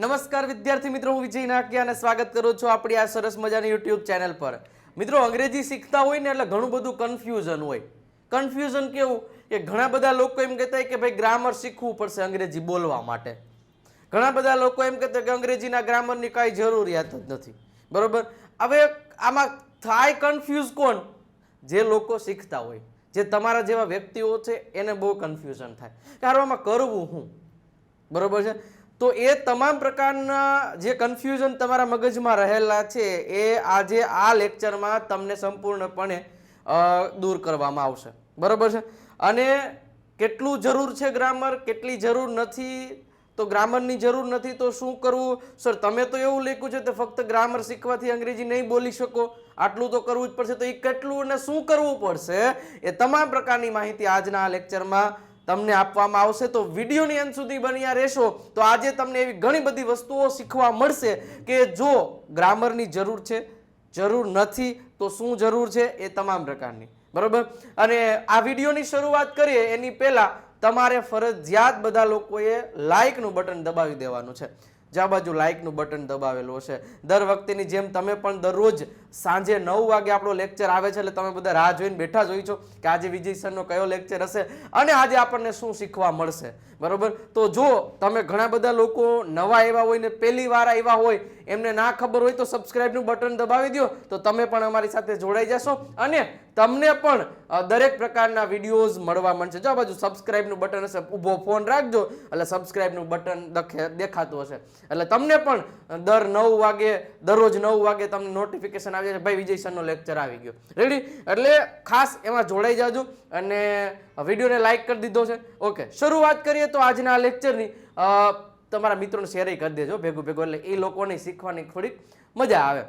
નમસ્કાર વિદ્યાર્થી મિત્રો, હું વિજય નાકિયા અને સ્વાગત કરું છું આપણી આ સરસ મજાની યુટ્યુબ ચેનલ પર. મિત્રો, અંગ્રેજી શીખતા હોય ને એટલે ઘણું બધું કન્ફ્યુઝન હોય. કન્ફ્યુઝન કેવું? કે ઘણા બધા લોકો એમ કહેતા કે ભાઈ ગ્રામર શીખવું પડશે અંગ્રેજી બોલવા માટે. ઘણા બધા લોકો એમ કહેતા કે અંગ્રેજીના ગ્રામરની કાંઈ જરૂરિયાત જ નથી. બરોબર? હવે આમાં થાય કન્ફ્યુઝ કોણ? જે લોકો શીખતા હોય. જે તમારા જેવા વ્યક્તિઓ છે, એને બહુ કન્ફ્યુઝન થાય. કારણ આમાં કરવું હું? બરાબર છે? તો એ તમામ પ્રકારના જે કન્ફ્યુઝન તમારા મગજમાં રહેલા છે, એ આજે આ લેક્ચરમાં તમને સંપૂર્ણપણે દૂર કરવામાં આવશે. બરાબર છે? અને કેટલું જરૂર છે ગ્રામર કેટલી જરૂર નથી? તો ગ્રામરની જરૂર નથી, તો શું કરવું? સર તમે તો એવું લખ્યું છે કે ફક્ત ગ્રામર શીખવાથી અંગ્રેજી નહીં બોલી શકો. આટલું તો કરવું જ પડશે. તો એ કેટલું અને શું કરવું પડશે? એ તમામ પ્રકારની માહિતી આજના આ લેક્ચરમાં તમને આપવામાં આવશે. તો વિડીયોની અંત સુધી બન્યા રહેશો. તો આજે તમને એવી ઘણી બધી વસ્તુઓ શીખવા મળશે કે જો ગ્રામરની જરૂર છે, જરૂર નથી, તો શું જરૂર છે એ તમામ પ્રકારની. બરાબર? અને આ વિડીયોની શરૂઆત કરીએ એની પહેલાં તમારે ફરજિયાત બધા લોકોએ લાઇકનું બટન દબાવી દેવાનું છે. જ્યાં બાજુ લાઇકનું બટન દબાવેલું હશે. દર વખતેની જેમ તમે પણ દરરોજ સાંજે નવ વાગે આપણો લેક્ચર આવે છે એટલે તમે બધા રાહ જોઈને બેઠા જ હોય છો કે આજે વિજય સરનો કયો લેક્ચર હશે અને આજે આપણને શું શીખવા મળશે. બરાબર? તો જો તમે ઘણા બધા લોકો નવા એવા હોય ને પહેલી વાર આવ્યા હોય એમને ના ખબર હોય તો સબસ્ક્રાઇબનું બટન દબાવી દો. તો તમે પણ અમારી સાથે જોડાઈ જશો. અને તમને પણ દરેક પ્રકારના વિડીયોઝ મળવા મળશે. જો બાજુ સબસ્ક્રાઇબનું બટન હશે, ઊભો ફોન રાખજો. એટલે સબસ્ક્રાઇબનું બટન દખે- દેખાતું હશે. એટલે તમને પણ દર નવ વાગે, દરરોજ નવ વાગે તમને નોટિફિકેશન આવી જાય ભાઈ, વિજય સરનો લેક્ચર આવી ગયો. રેડી એટલે ખાસ એમાં જોડાઈ જાજો. અને વિડીયોને લાઇક કરી દીધો છે. ઓકે શરૂઆત કરીએ તો આજના લેક્ચરની તમારા મિત્રોને શેર કરી દેજો ભેગું ભેગું. એટલે એ લોકોને શીખવાની થોડીક મજા આવે.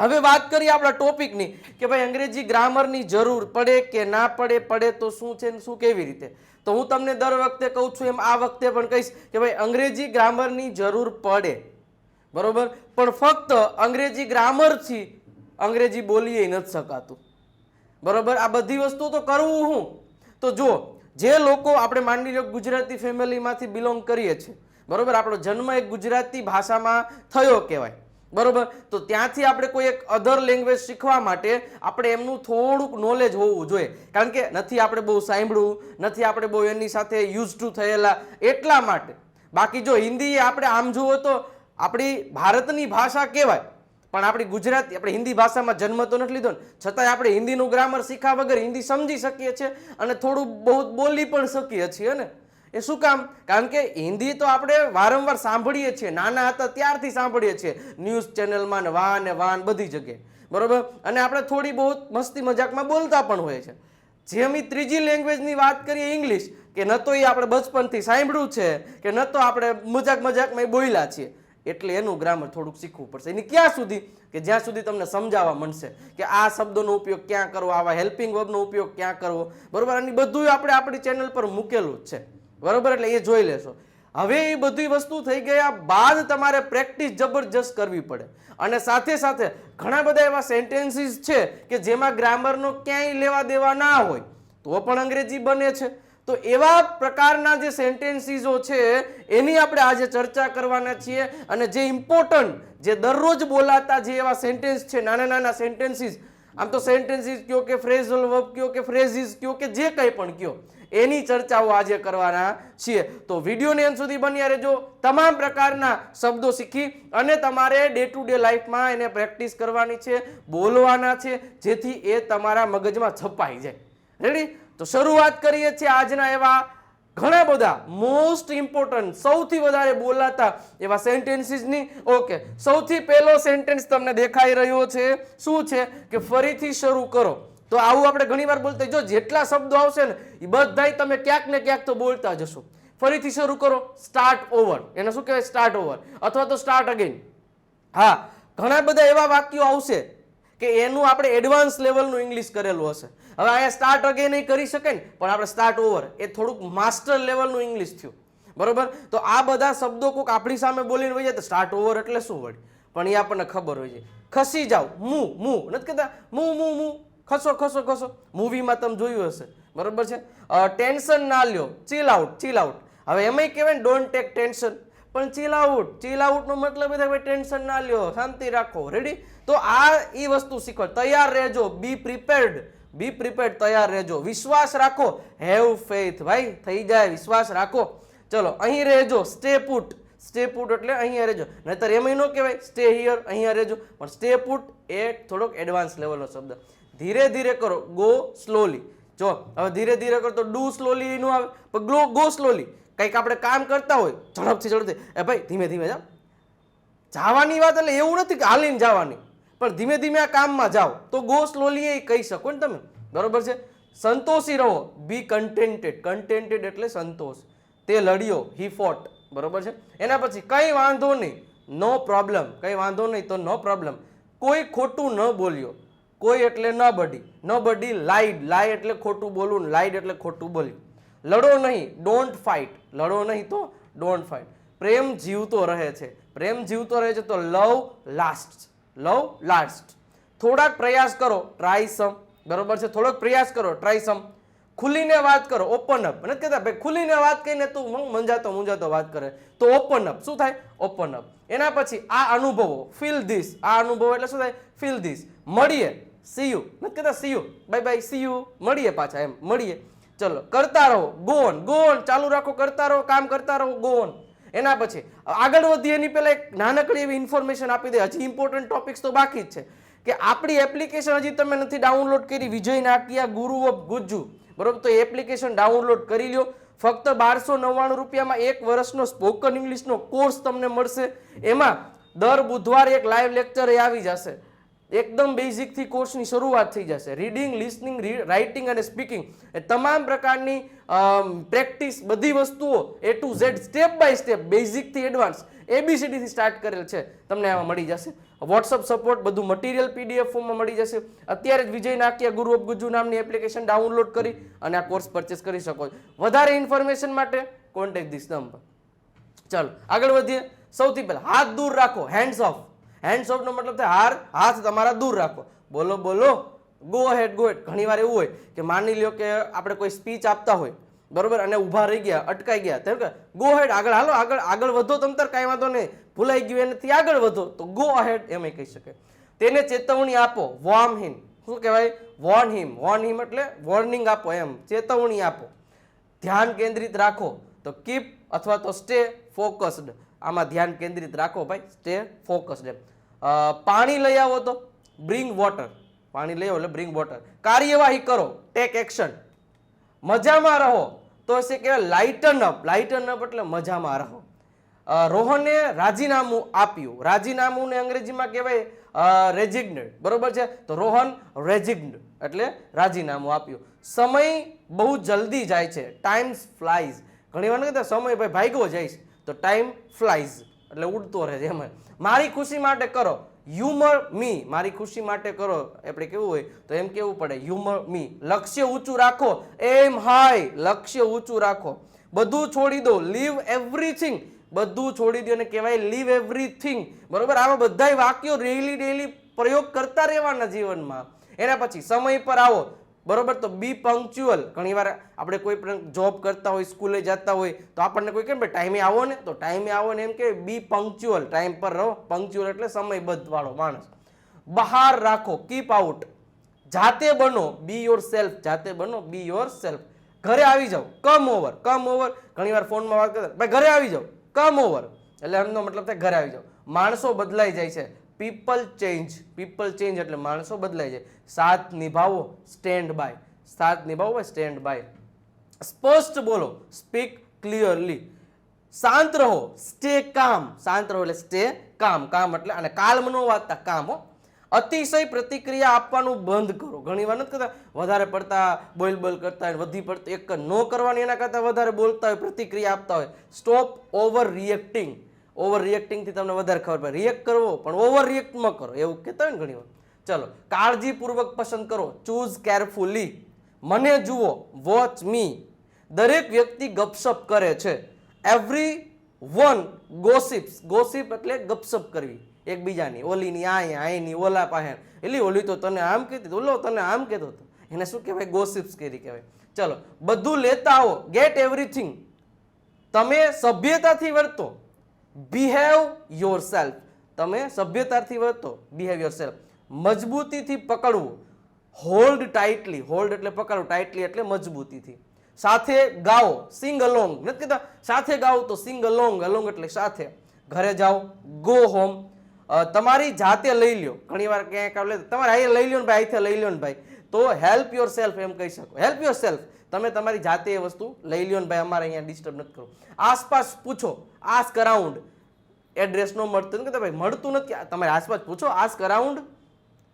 હવે વાત કરીએ આપણા ટોપિકની કે ભાઈ અંગ્રેજી ગ્રામરની જરૂર પડે કે ના પડે પડે તો શું છે ને શું કેવી રીતે? તો હું તમને દર વખતે કહું છું, એમ આ વખતે પણ કહીશ કે ભાઈ અંગ્રેજી ગ્રામરની જરૂર પડે. બરોબર? પણ ફક્ત અંગ્રેજી ગ્રામરથી અંગ્રેજી બોલીએ નથી શકાતું. બરોબર? આ બધી વસ્તુ તો કરવું હું. તો જો જે લોકો આપણે માની લો ગુજરાતી ફેમિલીમાંથી બિલોંગ કરીએ છીએ બરોબર? આપણો જન્મ એક ગુજરાતી ભાષામાં થયો કહેવાય. બરોબર? તો ત્યાંથી આપણે કોઈ એક અધર લેંગ્વેજ શીખવા માટે આપણે એમનું થોડુંક નોલેજ હોવું જોઈએ. કારણ કે નથી આપણે બહુ સાંભળ્યું, નથી આપણે બહુ એની સાથે યુઝ ટુ થયેલા. એટલા માટે. બાકી જો હિન્દી આપણે આમ જુઓ તો આપણી ભારતની ભાષા કહેવાય. પણ આપણી ગુજરાતી, આપણે હિન્દી ભાષામાં જન્મ તો નથી લીધો ને. છતાંય આપણે હિન્દીનું ગ્રામર શીખા વગર હિન્દી સમજી શકીએ છીએ અને થોડું બહુ બોલી પણ શકીએ છીએ ને. એ શું કામ? કારણ કે હિન્દી તો આપણે વારંવાર સાંભળીએ છીએ. નાના હતા ત્યારથી સાંભળીએ છીએ. ન્યૂઝ ચેનલમાં ને વાન ને વાન બધી જગ્યાએ. બરાબર? અને આપણે થોડી બહુ મસ્તી મજાકમાં બોલતા પણ હોય છે જેમ અમે ત્રીજી લેંગ્વેજની વાત કરીએ ઇંગ્લિશ, કે ન તો એ આપણે બચપનથી સાંભળ્યું છે, કે ન તો આપણે મજાક મજાકમાં એ બોલ્યા છીએ. એટલે એનું ગ્રામર થોડુંક શીખવું પડશે. એની ક્યાં સુધી? કે જ્યાં સુધી તમને સમજાવવા મળશે કે આ શબ્દોનો ઉપયોગ ક્યાં કરવો, આવા હેલ્પિંગ વર્બનો ઉપયોગ ક્યાં કરવો. બરોબર? અને બધું આપણે આપણી ચેનલ પર મૂકેલું જ છે. બરોબર? એટલે એ જોઈ લેશો. હવે એ બધી વસ્તુ થઈ ગયા બાદ તમારે પ્રેક્ટિસ જબરજસ્ત કરવી પડે. અને સાથે સાથે ઘણા બધા એવા સેન્ટેન્સીસ છે કે જેમાં ગ્રામરનો ક્યાંય લેવા દેવા ના હોય, તો પણ અંગ્રેજી બને છે. તો એવા પ્રકારના જે સેન્ટેન્સીસો છે, એની આપણે આજે ચર્ચા કરવાના છીએ. અને જે ઇમ્પોર્ટન્ટ જે દરરોજ બોલાતા જે એવા સેન્ટેન્સ છે, નાના નાના સેન્ટેન્સીસ આમ તો સેન્ટેન્સીસ કયો કે ફ્રેઝલ વર્બ કયો કે ફ્રેઝિસ કયો કે જે કંઈ પણ કયો, એની ચર્ચાઓ આજે કરવાના છીએ. તો વિડીયોને અંત સુધી બન્યા રહેજો. તમામ પ્રકારના શબ્દો શીખી અને તમારે ડે ટુ ડે લાઈફમાં એને પ્રેક્ટિસ કરવાની છે, બોલવાના છે, જેથી એ તમારા મગજમાં છપાઈ જાય. રેડી તો શરૂઆત કરીએ છીએ આજના એવા ઘણા બધા મોસ્ટ ઇમ્પોર્ટન્ટ સૌથી વધારે બોલાતા એવા સેન્ટેન્સીસની ઓકે સૌથી પહેલો સેન્ટેન્સ તમને દેખાઈ રહ્યો છે, શું છે? કે ફરીથી શરૂ કરો. તો આવું આપણે ઘણીવાર બોલતા જો જેટલા શબ્દો આવશે ને એ બધાય તમે ક્યાંક ને ક્યાંક તો બોલતા જશો ફરીથી શરૂ કરો. સ્ટાર્ટ ઓવર એને શું કહેવાય? સ્ટાર્ટ ઓવર અથવા તો સ્ટાર્ટ અગેન હા, ઘણા બધા એવા વાક્યો આવશે કે એનું આપણે એડવાન્સ લેવલનું ઇંગ્લિશ કરેલું હશે. હવે અહીંયા સ્ટાર્ટ અગેન એ કરી શકે ને, પણ આપણે સ્ટાર્ટ ઓવર એ થોડુંક માસ્ટર લેવલનું ઇંગ્લિશ થયું. બરોબર? તો આ બધા શબ્દો કોઈક આપણી સામે બોલીને હોય જાય તો સ્ટાર્ટ ઓવર એટલે શું વળી? પણ એ આપણને ખબર હોય છે. ખસી જાઓ. મુ મુ. નથી કહેતા, મુ મુ મુ. ખસો ખસો ખસો. મૂવીમાં તમે જોયું હશે. બરોબર છે? ટેન્શન ના લ્યો. ચીલ આઉટ ચીલ આઉટ હવે એમાંય કહેવાય ને ડોન્ટ ટેક ટેન્શન પણ ચીલ આઉટ ચીલ આઉટનો મતલબ એ થાય ટેન્શન ના લ્યો. શાંતિ રાખો. રેડી તો આ એ વસ્તુ શીખવા તૈયાર રહેજો. બી પ્રિપેર્ડ બી પ્રિપેર્ડ તૈયાર રહેજો. વિશ્વાસ રાખો. હેવ ફેથ ભાઈ, થઈ જાય. વિશ્વાસ રાખો. ચલો, અહીં રહેજો. સ્ટે પુટ સ્ટે પુટ એટલે અહીંયા રહેજો. નહીતર એમ ન કહેવાય. સ્ટે હિયર અહીંયા રહેજો. પણ સ્ટે પુટ એ થોડોક એડવાન્સ લેવલનો શબ્દ. ધીરે ધીરે કરો. ગો સ્લોલી જો, હવે ધીરે ધીરે કરો તો ડુ સ્લોલી એનું આવે. પણ ગ્લો ગો સ્લોલી કંઈક આપણે કામ કરતા હોય, ઝડપથી ઝડપથી. એ ભાઈ, ધીમે ધીમે જાઓ. જવાની વાત એટલે એવું નથી કે હાલીને જવાની. પણ ધીમે ધીમે આ કામમાં જાઓ તો ગો સ્લોલી એ કહી શકો ને તમે. બરોબર છે? સંતોષી રહો. બી કન્ટેન્ટેડ કન્ટેન્ટેડ એટલે સંતોષ. તે લડ્યો. હી ફોટ બરોબર છે? એના પછી કંઈ વાંધો નહીં. નો પ્રોબ્લેમ કંઈ વાંધો નહીં તો નો પ્રોબ્લેમ કોઈ ખોટું ન બોલ્યો. કોઈ એટલે ન બડી. ન બડી લાઈડ લાઈ એટલે ખોટું બોલવું લાઈડ એટલે ખોટું બોલ્યું. લડો નહીં. ડોન્ટ ફાઇટ લડો નહીં તો ડોન્ટ ફાઇટ પ્રેમ જીવતો રહે છે. પ્રેમ જીવતો રહે છે તો લવ લાસ્ટ લવ લાસ્ટ. થોડાક પ્રયાસ કરો ટ્રાય સમ બરોબર છે? થોડોક પ્રયાસ કરો ટ્રાય સમ ખુલીને વાત કરો ઓપન અપ નથી કહેતા, ભાઈ, ખુલીને વાત કહીને તું મંજાતો, મુંજાતો વાત કરે. તો ઓપન અપ શું થાય? ઓપન અપ એના પછી આ અનુભવો. ફીલ ધીસ આ અનુભવો એટલે શું થાય? ફીલ ધીસ મળીએ. સી યુ નથી કહેતા see you bye bye see you મળીએ પાછા એમ. મળીએ. ચલો, કરતા રહો. ગો ઓન ગો ઓન ચાલુ રાખો. કરતા રહો. કામ કરતા રહો. ગો ઓન એના પછી આગળ વધીએ એની પહેલાં એક નાનકડી એવી ઇન્ફોર્મેશન આપી દે. હજી ઇમ્પોર્ટન્ટ ટોપિક્સ તો બાકી જ છે. કે આપણી એપ્લિકેશન હજી તમે નથી ડાઉનલોડ કરી. વિજય નાટિયા ગુરુ ઓફ ગુજ્જુ. બરોબર? તો એપ્લિકેશન ડાઉનલોડ કરી લ્યો. ફક્ત બારસો નવ્વાણું રૂપિયામાં એક વર્ષનો સ્પોકન ઇંગ્લિશનો કોર્સ તમને મળશે. એમાં દર બુધવારે એક લાઈવ લેક્ચર એ આવી જશે. એકદમ બેઝિકથી કોર્સની શરૂઆત થઈ જશે. રીડિંગ લિસનિંગ રાઇટિંગ અને સ્પીકિંગ એ તમામ પ્રકારની પ્રેક્ટિસ બધી વસ્તુઓ A to Z step by step બેઝિકથી advance એબીસીડીથી સ્ટાર્ટ કરેલ છે. તમને આમાં મળી જશે. વોટ્સઅપ સપોર્ટ બધું મટીરિયલ પીડીએફ ફોર્મમાં મળી જશે. અત્યારે જ વિજય નાકિયા ગુરુ ઓફ ગુજુ નામની એપ્લિકેશન ડાઉનલોડ કરી અને આ કોર્સ પરચેસ કરી શકો છો. વધારે ઇન્ફોર્મેશન માટે કોન્ટેક્ટ ધીસ નંબર ચાલો, આગળ વધીએ. સૌથી પહેલાં, હાથ દૂર રાખો. હેન્ડ્સ ઓફ હેન્ડ્સ ઓફનો મતલબ થાય હાર, હાથ તમારા દૂર રાખો. બોલો બોલો. ગો હેડ ગો હેડ ઘણીવાર એવું હોય કે માની લ્યો કે આપણે કોઈ સ્પીચ આપતા હોય, બરોબર? અને ઊભા રહી ગયા, અટકાઈ ગયા. તેમ કે ગો હેડ આગળ હાલો, આગળ આગળ વધો તમતર કાંઈ વાંધો નહીં. ભૂલાઈ ગયું એનાથી આગળ વધો. તો ગો હેડ એમ કહી શકે. તેને ચેતવણી આપો વોર્મ હિમ શું કહેવાય? વોર્ન હિમ વોર્ન હિમ એટલે વોર્નિંગ આપો એમ. ચેતવણી આપો. ધ્યાન કેન્દ્રિત રાખો. તો કીપ અથવા તો સ્ટે ફોકસ્ડ આમાં ધ્યાન કેન્દ્રિત રાખો ભાઈ. સ્ટે ફોકસ્ડ એમ. પાણી લઈ આવો તો બ્રિંગ વોટર પાણી લેવો એટલે બ્રિંગ વોટર કાર્યવાહી કરો ટેક એક્શન મજામાં રહો. તો છે કે લાઇટન અપ લાઇટન અપ એટલે મજામાં રહો. રોહને રાજીનામું આપ્યું. રાજીનામું ને અંગ્રેજીમાં કહેવાય રેજિગ્નેડ બરોબર છે? તો રોહન રેજિગ્ડ એટલે રાજીનામું આપ્યું. સમય બહુ જલ્દી જાય છે. ટાઈમ્સ ફ્લાઇઝ ઘણી વાર સમય ભાઈ ભાગ્યો જાય છે. તો ટાઈમ ફ્લાઇઝ એટલે ઉડતો રહે છે એમ. મારી ખુશી માટે કરો. હ્યુમર મી મારી ખુશી માટે કરો. આપણે કેવું હોય? તો એમ કેવું પડે? હ્યુમર મી લક્ષ્ય ઊંચું રાખો. એમ હાય લક્ષ્ય ઊંચું રાખો. બધું છોડી દો. લીવ એવરીથિંગ બધું છોડી દો અને કહેવાય લીવ એવરીથિંગ બરોબર? આવા બધાય વાક્યો ડેઈલી ડેઈલી પ્રયોગ કરતા રહેવાના જીવનમાં. એના પછી સમય પર આવો. બરોબર? તો બી પંક્ચ્યુઅલ ઘણીવાર આપણે કોઈ પણ જોબ કરતા હોય સ્કૂલે જતા હોય, તો આપણને કોઈ કેમ ટાઈમે આવો ને, તો ટાઈમે આવો ને એમ કે બી પંક્ચ્યુઅલ ટાઈમ પર રહો. પંક્ચ્યુઅલ એટલે સમયબદ્ધ વાળો માણસ. બહાર રાખો. કીપ આઉટ જાતે બનો. બી યોર સેલ્ફ જાતે બનો. બી યોર સેલ્ફ ઘરે આવી જાઓ. કમ ઓવર કમ ઓવર ઘણીવાર ફોનમાં વાત કરતા ભાઈ, ઘરે આવી જાઓ. કમ ઓવર એટલે એમનો મતલબ થાય, ઘરે આવી જાઓ. માણસો બદલાઈ જાય છે. પીપલ ચેન્જ પીપલ ચેન્જ એટલે માણસો બદલાય જાય સાથ નિભાવો, સ્ટેન્ડ બાય. સાથ નિભાવો સ્ટેન્ડ બાય. સ્પષ્ટ બોલો, સ્પીક ક્લિયરલી. શાંત રહો, સ્ટે કામ. શાંત રહો એટલે સ્ટે કામ. કામ એટલે, અને કાલમ ન વાંચતા કામ હો. અતિશય પ્રતિક્રિયા આપવાનું બંધ કરો. ઘણી વાર નથી કરતા. વધારે પડતા બોલ બોલ કરતા હોય, વધી પડતા એક ન કરવાની એના કરતાં વધારે બોલતા હોય, પ્રતિક્રિયા આપતા હોય. સ્ટોપ ઓવર રિએક્ટિંગ ઓવર રિએક્ટિંગથી તમને વધારે ખબર પડે. રિએક્ટ કરવો પણ ઓવર રિએક્ટ ન કરો. એવું કહેતા હોય ને ઘણી વાર ચલો કાળજીપૂર્વક પસંદ કરો. ચૂઝ કેરફુલી મને જુઓ વોચ મી દરેક વ્યક્તિ ગપસપ કરે છે. એવરી વન ગોસિપ્સ ગોસિપ એટલે ગપસપ કરવી. એકબીજાની. ઓલીની આ આની ઓલા પાસે એટલી ઓલી તો તને આમ કહેતી હતી, ઓલો તને આમ કહેતો હતો. એને શું કહેવાય? ગોસિપ્સ કરી કહેવાય. ચલો બધું લેતા આવો. ગેટ એવરીથિંગ તમે સભ્યતાથી વર્તો. બિહેવ યોર સેલ્ફ તમે સભ્યતાથી વર્તો બિહેવ યોર સેલ્ફ મજબૂતીથી પકડવું. હોલ્ડ ટાઇટલી હોલ્ડ એટલે પકડવું ટાઇટલી એટલે મજબૂતીથી. સાથે ગાઓ. સિંગ અલોંગ નથી કહેતા. સાથે ગાઓ તો સિંગ અલોંગ અલોંગ એટલે સાથે. ઘરે જાઓ. ગો હોમ તમારી જાતે લઈ લ્યો. ઘણી વાર ક્યાંક લે, તમારે અહીંયા લઈ લ્યો ને ભાઈ, અહીંથી લઈ લ્યો ને ભાઈ. તો હેલ્પ યોર સેલ્ફ એમ કહી શકો. હેલ્પ યોર સેલ્ફ તમે તમારી જાતે એ વસ્તુ લઈ લ્યો ને ભાઈ, અમારે અહીંયા ડિસ્ટર્બ નથી કરો આસપાસ પૂછો. આસ્ક અરાઉન્ડ એડ્રેસ નો મળતું નથી. ભાઈ, મળતું નથી. તમારે આસપાસ પૂછો. આસ્ક અરાઉન્ડ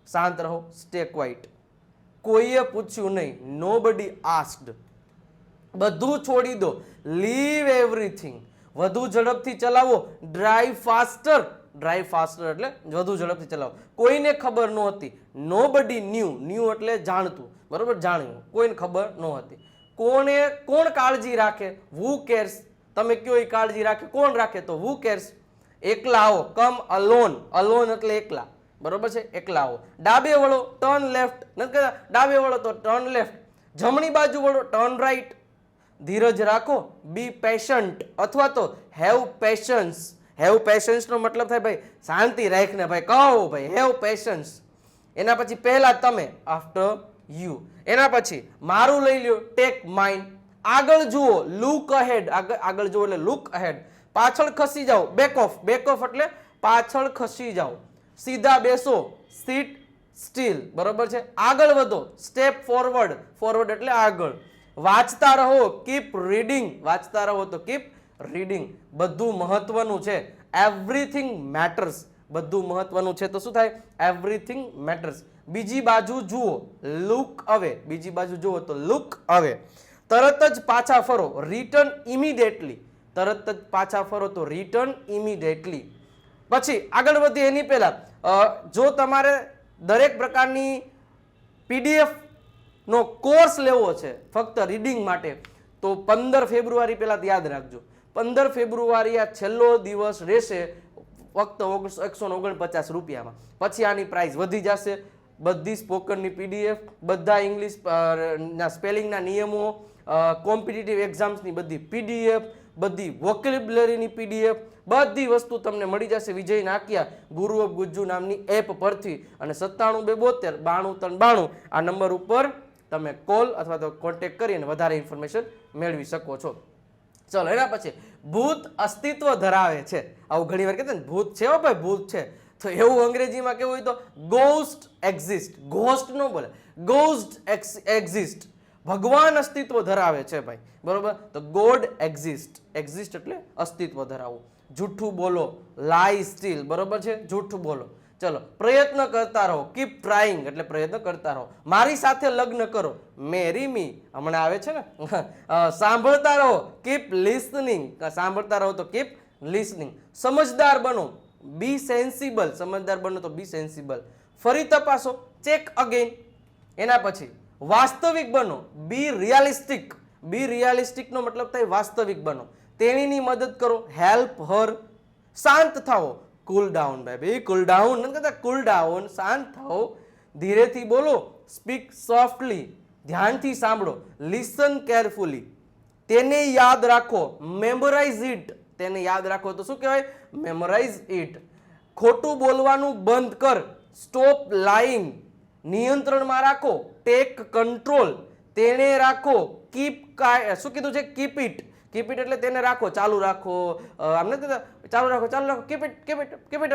શાંત રહો. સ્ટે ક્વાઇટ કોઈએ પૂછ્યું નહીં. નો બડી આસ્કડ બધું છોડી દો. લીવ એવરીથિંગ વધુ ઝડપથી ચલાવો. ડ્રાઈવ ફાસ્ટર ડ્રાઈવ ફાસ્ટર એટલે વધુ ઝડપથી ચલાવો. કોઈને ખબર નહોતી નો બડી ન્યૂ ન્યૂ એટલે જાણતું. બરાબર? જાણ્યું. કોઈને ખબર નહોતી કોણે કોણ કાળજી રાખે? વુ કેર્સ તમે કયો એ કાળજી રાખે? કોણ રાખે? તો વુ કેર્સ એકલા આવો. કમ અલોન અલોન એટલે એકલા. બરોબર છે? એકલા આવો. ડાબે વળો ટર્ન લેફ્ટ નથી કહેતા. ડાબે વળો તો ટર્ન લેફ્ટ જમણી બાજુ વળો ટર્ન રાઈટ ધીરજ રાખો. બી પેશન્ટ અથવા તો હેવ પેશન્સ હેવ પેશન્સનો મતલબ થાય ભાઈ, શાંતિ રાખને ભાઈ, કહો ભાઈ, હેવ પેશન્સ એના પછી પહેલા તમે આફ્ટર યુ એના પછી મારું લઈ લ્યો ટેક માઇન્ડ આગળ જુઓ લુક અહેડ આગળ આગળ જુઓ એટલે લુક અહેડ પાછળ ખસી જાઓ બેક ઓફ બેક ઓફ એટલે પાછળ ખસી જાઓ. સીધા બેસો સીટ સ્ટીલ બરોબર છે? આગળ વધો સ્ટેપ ફોરવર્ડ ફોરવર્ડ એટલે આગળ. વાંચતા રહો કીપ રીડિંગ વાંચતા રહો તો કીપ રીડિંગ બધું મહત્વનું છે. એવરીથિંગ મેટર્સ બધું મહત્વનું છે તો શું થાય? એવરીથિંગ મેટર્સ બીજી બાજુ જુઓ. લુક અવે બીજી બાજુ જુઓ તો લુક અવે તરત જ પાછા ફરો. રિટર્ન ઇમિડિયેટલી તરત જ પાછા ફરો તો રિટર્ન ઇમિડિયેટલી પછી આગળ વધીએ એની પહેલા. જો તમારે દરેક પ્રકારની પીડીએફ નો કોર્સ લેવો છે ફક્ત રીડિંગ માટે, તો પંદર ફેબ્રુઆરી પહેલાં યાદ રાખજો. પંદર ફેબ્રુઆરી આ છેલ્લો દિવસ રહેશે ફક્ત ઓગણીસો એકસો ઓગણપચાસ રૂપિયામાં. પછી આની પ્રાઇસ વધી જશે. બધી સ્પોકનની પીડીએફ બધા ઇંગ્લિશ ના સ્પેલિંગના નિયમો કોમ્પિટિટિવ એક્ઝામ્સની બધી પીડીએફ બધી વોકેબ્યુલરીની પીડીએફ બધી વસ્તુ તમને મળી જશે વિજય નાકિયા, ગુરુ ઓફ ગુજ્જુ નામની એપ પરથી. અને સત્તાણું બે બોતેર, બાણું ત્રણ બાણું, આ નંબર ઉપર તમે કોલ અથવા તો કોન્ટેક્ટ કરીને વધારે ઇન્ફોર્મેશન મેળવી શકો છો. ચલો, એના પછી ભૂત અસ્તિત્વ ધરાવે છે. આવું ઘણી વાર કહેતા ને, ભૂત છે હો ભાઈ, ભૂત છે. તો એવું અંગ્રેજીમાં કેવું હોય તો ગોસ્ટ એક્ઝિસ્ટ ગોસ્ટ નો બોલે. ગોસ્ટ એક્ઝિસ્ટ ભગવાન અસ્તિત્વ ધરાવે છે ભાઈ. બરોબર? તો ગોડ એક્ઝિસ્ટ એક્ઝિસ્ટ એટલે અસ્તિત્વ ધરાવવું. જૂઠું બોલો. લાઈ સ્ટીલ બરોબર છે? જૂઠું બોલો. ચલો, પ્રયત્ન કરતા રહો. કીપ ટ્રાઈંગ એટલે પ્રયત્ન કરતા રહો. મારી સાથે લગ્ન કરો. મેરી મી હમણાં આવે છે ને? સાંભળતા રહો. કીપ લિસનિંગ સાંભળતા રહો તો કીપ લિસનિંગ સમજદાર બનો. બી સેન્સિબલ સમજદાર બનો તો બી સેન્સિબલ ફરી તપાસો. ચેક અગેન એના પછી, વાસ્તવિક બનો. બી રિયાલિસ્ટિક બી રિયાલિસ્ટિકનો મતલબ થાય વાસ્તવિક બનો. તેણીની મદદ કરો. હેલ્પ હર શાંત થાઓ. Cool down baby cool down નથી કહેતા કુલ ડાઉન શાંત થાઓ. ધીરેથી બોલો સ્પીક સોફ્ટલી ધ્યાનથી સાંભળો. લિસન કેરફુલી તેને યાદ રાખો. મેમોરાઇઝ ઇટ તેને યાદ રાખો તો શું કહેવાય? મેમોરાઇઝ ઇટ ખોટું બોલવાનું બંધ કર. સ્ટોપ લાઈંગ નિયંત્રણમાં રાખો. ટેક કંટ્રોલ તેને રાખો. કીપ શું કીધું છે? કીપ ઇટ કીપ ઇટ એટલે તેને રાખો, ચાલુ રાખો આમ નથી ચાલુ રાખો ચાલુ રાખો keep it keep it keep it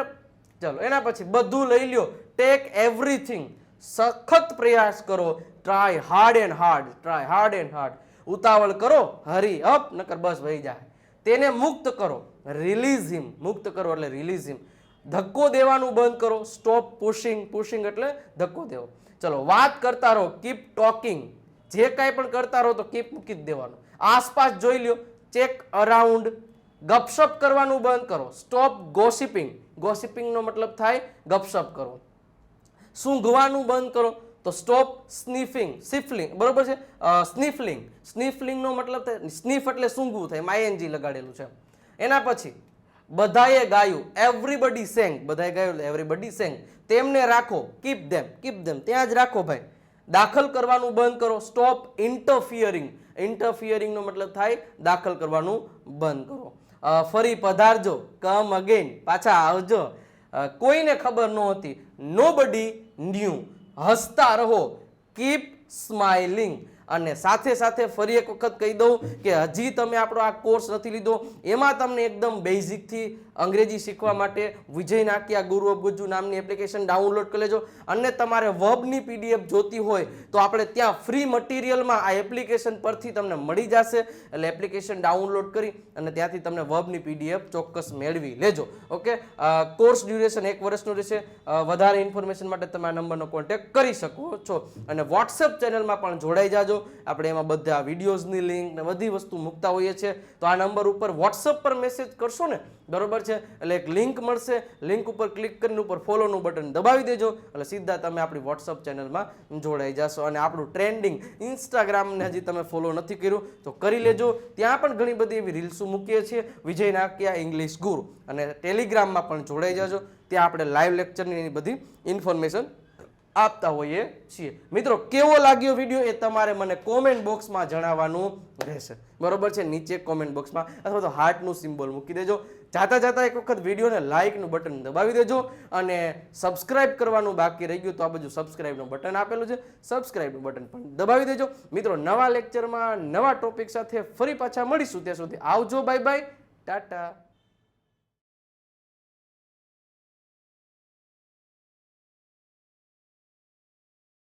ચલો, એના પછી બધું લઈ લ્યો. ટેક એવરીથિંગ સખત પ્રયાસ કરો. Try hard and hard try hard and hard ઉતાવળ કરો, હરી અપ નકર બસ વહી જાય. તેને મુક્ત કરો. રિલીઝ હિમ મુક્ત કરો એટલે રિલીઝ હિમ ધક્કો દેવાનું બંધ કરો. સ્ટોપ પુશિંગ પુશિંગ એટલે ધક્કો દેવો. ચલો, વાત કરતા રહો કીપ ટોકિંગ જે કાંઈ પણ કરતા રહો તો કીપ મૂકી જ દેવાનું. આસપાસ જોઈ લ્યો. ચેક અરાઉન્ડ ગપશપ કરવાનું બંધ કરો. સ્ટોપ ગોસિપિંગ ગોસિપિંગનો મતલબ થાય ગપશપ કરો. સૂંઘવાનું બંધ કરો. તો સ્ટોપ સ્નીફિંગ સિફલિંગ બરોબર છે? સ્નીફલિંગ સ્નીફલિંગનો મતલબ થાય સ્નીફ એટલે સૂંઘવું થાય. માયએનજી લગાડેલું છે. એના પછી બધાએ ગાયું. એવરીબડી સેંગ બધાએ ગાયું એવરીબડી સેંગ તેમને રાખો. કીપ ધેમ કીપ ધેમ ત્યાં જ રાખો ભાઈ. દાખલ કરવાનું બંધ કરો. સ્ટોપ ઇન્ટરફિયરિંગ ઇન્ટરફિયરિંગનો મતલબ થાય દાખલ કરવાનું બંધ કરો. ફરી પધારજો. કમ અગેન પાછા આવજો. કોઈને ખબર નહોતી નો બડી ન્યૂ હસતા રહો. કીપ સ્માઇલિંગ અને સાથે સાથે ફરી એક વખત કહી દઉં કે હજી તમે આપણો આ કોર્સ નથી લીધો. એમાં તમને એકદમ બેઝિકથી અંગ્રેજી શીખવા માટે વિજય નાકિયા ગુરુ ઓફ નામની એપ્લિકેશન ડાઉનલોડ કરી લેજો. અને તમારે વર્બની પીડીએફ જોતી હોય તો આપણે ત્યાં ફ્રી મટીરિયલમાં આ એપ્લિકેશન પરથી તમને મળી જશે. એટલે એપ્લિકેશન ડાઉનલોડ કરી અને ત્યાંથી તમને વર્બની પીડીએફ ચોક્કસ મેળવી લેજો. ઓકે? કોર્સ ડ્યુરેશન એક વર્ષનું રહેશે. વધારે ઇન્ફોર્મેશન માટે તમે આ નંબરનો કોન્ટેક્ટ કરી શકો છો. અને વોટ્સએપ ચેનલમાં પણ જોડાઈ જાજો. આપણે એમાં બધા વિડીયોઝની લિંક ને બધી વસ્તુ મૂકતા હોઈએ છીએ. તો આ નંબર ઉપર વોટ્સઅપ પર મેસેજ કરશો ને, બરોબર છે એટલે એક લિંક મળશે. લિંક ઉપર ક્લિક કરીને ઉપર ફોલોનું બટન દબાવી દેજો. એટલે સીધા તમે આપણી વોટ્સઅપ ચેનલમાં જોડાઈ જશો. અને આપણું ટ્રેન્ડિંગ ઇન્સ્ટાગ્રામને હજી તમે ફોલો નથી કર્યું, તો કરી લેજો. ત્યાં પણ ઘણી બધી એવી રીલ્સો મૂકીએ છીએ. વિજય નાકિયા ઇંગ્લિશ ગુરુ. અને ટેલિગ્રામમાં પણ જોડાઈ જજો. ત્યાં આપણે લાઈવ લેક્ચરની બધી ઇન્ફોર્મેશન આપતા હોઈએ છીએ. મિત્રો, કેવો લાગ્યો વીડિયો એ તમારે મને કોમેન્ટ બોક્સમાં જણાવવાનું રહેશે. બરોબર છે? નીચે કોમેન્ટ બોક્સમાં અથવા તો હાર્ટનું સિમ્બોલ મૂકી દેજો. જાતા જાતા એક વખત વિડીયોને લાઇકનું બટન દબાવી દેજો અને સબસ્ક્રાઇબ કરવાનું બાકી રહી ગયું તો આ બાજુ સબસ્ક્રાઇબનું બટન આપેલું છે. સબસ્ક્રાઇબનું બટન પણ દબાવી દેજો. મિત્રો, નવા લેક્ચરમાં નવા ટોપિક સાથે ફરી પાછા મળીશું. ત્યાં સુધી આવજો. Bye bye Tata